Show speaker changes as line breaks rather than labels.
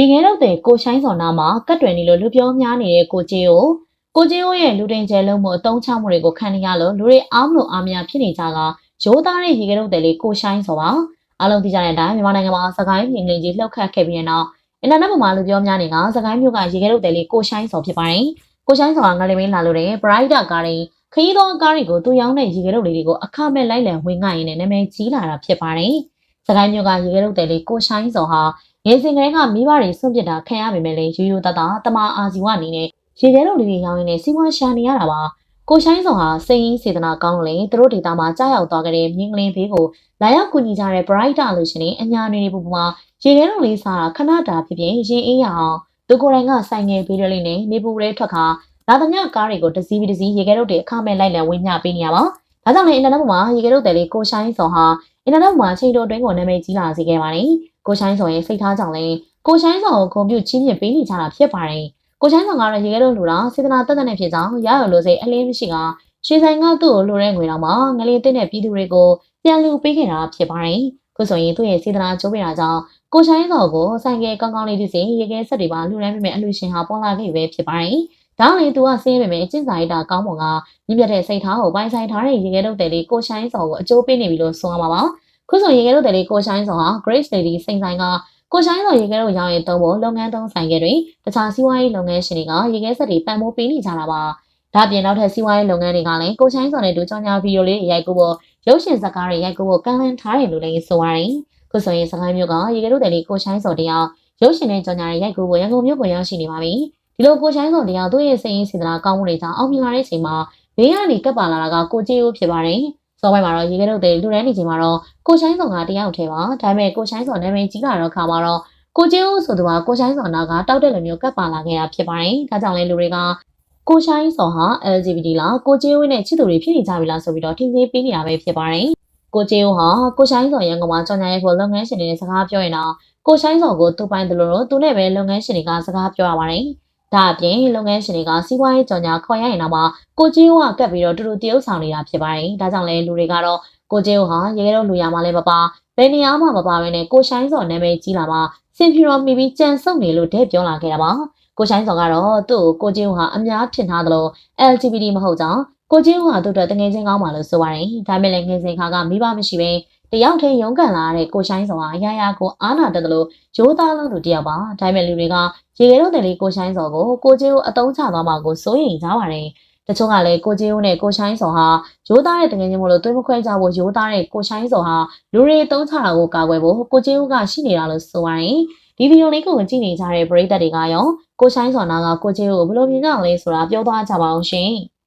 ရေခဲတော့တဲ့ကိုရှိုင်းစော်နာမှာကတ်တွယ်နေလို့လူပြောများနေတဲ့ကိုကျေကိုကိုကျေကိုရဲ့လူတင်ကျဲလုံးမှုအတုံးချမှုတွေကိုခံနေရလို့လူတွေအားမလို့အားမရဖြစ်နေကြကရိုးသားတဲ့ရေခဲတော့တဲ့လေးကိုရှိုင်းစော်ပါအားလုံးသိကြတဲ့အတိုင်းမြန်မာနိုင်ငံမှာစကိုင်းပြင်ကလေးကြီးလှုပ်ခတ်ခဲ့ပြီးတဲ့နောက်အင်တာနက်ပေါ်မှာလူပြောများနေကစကိုင်းမြို့ကရေခဲတော့တဲ့လေးကိုရှိုင်းစော်ဖြစ်ပါတယ်ကိုရှိုင်းစော်ကငလေးမင်းလာလို့တဲ့ Brighter ကားတွေခရီးသောကားတွေကိုသူရောင်းတဲ့ရေခဲတော့လေးတွေကိုအခမဲ့လိုက်လံဝင်ငှရင်းနဲ့နာမည်ကြီးလာတာဖြစ်ပါတယ် စကိုင်းမြို့ကရေခဲတော့တဲ့လေးကိုရှိုင်းစော်ဟာငယ်စဉ်ကလေးကမိဘတွေစွန့်ပစ်တာခံရပေမဲ့လည်းရိုးရိုးသားသားတမအာဇီဝအနေနဲ့ရေခဲလုံးလေးတွေရောင်းရင်းနဲ့စီးပွားရှာနေရတာပါကိုရှိုင်းဆောင်ဟာစိတ်ရင်းစေတနာကောင်းလို့လေသူတို့ဒေတာမှာကြားရောက်သွားကြတဲ့မြင်းကလေးဘေးကိုလာရောက်ကူညီကြတဲ့ Brighter လို့ရှင်နေအညာနေတွေပုံမှာရေခဲလုံးလေးစားတာခဏတာဖြစ်ဖြစ်ရင်အေးရအောင်သူကိုယ်တိုင်ကဆိုင်ငယ်ဘေးတွေလေးနဲ့နေပူရဲထွက်ခါလာသမျှကားတွေကိုတစည်းပြီးတစည်းရေခဲလုံးတွေအခမဲ့လိုက်လံဝင်ညပေးနေရပါဒါကြောင့်လည်းအင်တာနက်ပေါ်မှာရေခဲလုံးတယ်လေးကိုရှိုင်းဆောင်ဟာ အင်တာနက်ပေါ်မှာချိန်တိုအတွင်းကိုနာမည်ကြီးလာစေခဲ့ပါတယ်ကိုရှိုင်းဆောင်ရဲ့စိတ်ထားကြောင့်လည်းကိုရှိုင်းဆောင်ကိုဂုံပြုချင်းမြင့်ပေးနေကြတာဖြစ်ပါတယ်။ကိုရှိုင်းဆောင်ကတော့ရေခဲလုံးလူတာစေတနာတက်တဲ့နဲ့ဖြစ်ကြောင်းရရလို့စိအလင်းမရှိကရွှေဆိုင်ကသူ့ကိုလိုတဲ့ငွေတော့မှငလေးတဲ့တဲ့ပြည်သူတွေကိုပြန်လူပေးခဲ့တာဖြစ်ပါတယ်။ခုဆိုရင်သူ့ရဲ့စေတနာကျိုးပေးတာကြောင့်ကိုရှိုင်းဆောင်ကိုဆိုင်ကယ်ကောင်းကောင်းလေးတစ်စီရေခဲဆက်တွေပါလူတန်းပြမဲ့အလူရှင်ဟာပေါ်လာခဲ့ပဲဖြစ်ပါတယ်။ ဒါလည်းသူကဆင်းရဲပေမဲ့အကျင့်စာရိတ္တကောင်းပုံကမြင့်မြတ်တဲ့စိတ်ထားကိုပိုင်ဆိုင်ထားတဲ့ရေခဲတုတ်တယ်လေးကိုရှိုင်းဆောင်ကိုအကျိုးပေးနေပြီလို့ဆိုရမှာပါ။ခုဆိုရေခဲတုတ်တယ်လေးကိုရှိုင်းဆောင်ဟာ Grace Lady စိန်ဆိုင်ကကိုရှိုင်းစော်ရေခဲတို့ရောင်းရင်သုံးဖို့လုပ်ငန်းသုံးဆိုင်ကတွေတခြားစီးပွားရေးလုပ်ငန်းရှင်တွေကရေခဲဆက်တွေပံ့ပိုးပေးနေကြတာပါ။ဒါ့အပြင်နောက်ထပ်စီးပွားရေးလုပ်ငန်းတွေကလည်းကိုရှိုင်းစော်နဲ့ဒူကြောင်ညာဗီဒီယိုလေးရိုက်ကူဖို့ရုပ်ရှင်ဇာတ်ကားတွေရိုက်ကူဖို့ကန့်လန့်ထားတယ်လို့လည်းဆိုပါတယ်။ခုဆိုရင်စကိုင်းမြို့ကရေခဲတို့တယ်လေးကိုရှိုင်းစော်တရားရုပ်ရှင်နဲ့ကြောင်ညာတွေရိုက်ကူဖို့ရန်ကုန်မြို့ကိုရောက်ရှိနေပါပြီ။ ဒီလိုကိုရှိုင်းစော်တရားသူ့ရဲ့စိတ်ရင်းစေတနာကောင်းမှုတွေကြောင့်အောင်မြင်လာတဲ့အချိန်မှာဘေးကနေကပ်ပါလာတာကကိုကြီးဦးဖြစ်ပါတယ်။စောပိုင်းမှာတော့ရေခဲတို့တယ်လူတန်းနေချိန်မှာတော့ကိုရှိုင်းစော်ကတရားထဲပါဒါပေမဲ့ကိုရှိုင်းစော်နာမည်ကြီးလာတော့ခါမှာတော့ကိုကျင်းဦးဆိုသူကကိုရှိုင်းစော်နာကတောက်တဲ့လူမျိုးကပ်ပါလာခဲ့တာဖြစ်ပါတယ်။ဒါကြောင့်လဲလူတွေကကိုရှိုင်းစော်ဟာ LGBT လားကိုကျင်းဦးနဲ့ချစ်သူတွေဖြစ်နေကြပြီလားဆိုပြီးတော့ထင်သေးပေးနေတာပဲဖြစ်ပါတယ်။ကိုကျင်းဦးဟာကိုရှိုင်းစော်ရန်ကုန်မှာကြောင်ညာရဲ့ဖို့လုပ်ငန်းရှင်တွေနဲ့စကားပြောရင်တော့ကိုရှိုင်းစော်ကိုသူ့ပိုင်းတယ်လို့တော့သူနဲ့ပဲလုပ်ငန်းရှင်တွေကစကားပြောရပါတယ်။ ဒါအပြင်လုပ်ငန်းရှင်တွေကစီးပွားရေးကြောင်ညာခေါ်ရရင်တော့မှကိုကျင်းဦးကကပ်ပြီးတော့တူတူတရုပ်ဆောင်နေတာဖြစ်ပါတယ်။ဒါကြောင့်လဲလူတွေကတော့ကိုကျင်းဦးဟာရေခဲတော့လူရမှာလည်းမပါဘယ်နေရာမှမပါဘဲနဲ့ကိုရှိုင်းစော်နာမည်ကြီးလာမှာစင်ဖြူတော်မိပြီးကြံစုံနေလို့တဲ့ပြောလာခဲ့တာပါကိုရှိုင်းစော်ကတော့သူ့ကိုကိုချင်းဦးဟာအများထင်ထားသလို LGBT မဟုတ်ကြောင်းကိုချင်းဦးဟာသူ့အတွက်တငယ်ချင်းကောင်းပါလို့ဆိုပါတယ်ဒါပေမဲ့လည်းငယ်စဉ်ခါကမိဘမရှိဘဲ တယောက်တည်းရုန်းကန်လာတဲ့ကိုရှိုင်းစော်ဟာအရာရာကိုအားနာတတ်တယ်လို့ရိုးသားလုံးသူတယောက်ပါဒါပေမဲ့လူတွေကရေခဲတော့တယ်လေးကိုရှိုင်းစော်ကိုကိုချင်းဦးအတုံးချသွားမှာကိုစိုးရိမ်ကြပါတယ်တချို့ကလည်းကိုချင်းဦးနဲ့ကိုရှိုင်းစော်ဟာရိုးသားတဲ့တငယ်ချင်းမို့လို့သွေးမခွဲကြဖို့ရိုးသားတဲ့ကိုရှိုင်းစော်ဟာလူတွေတုံးချတာကိုကာကွယ်ဖို့ကိုချင်းဦးကရှိနေတာလို့ဆိုပါတယ်ဒီဗီဒီယိုလေးကိုကြည့်နေကြတဲ့ပရိသတ်တွေကရောကိုရှိုင်းစော်နာကကိုချင်းဦးကိုဘယ်လိုမြင်ကြလဲဆိုတာပြောသွားကြပါအောင်ရှင်။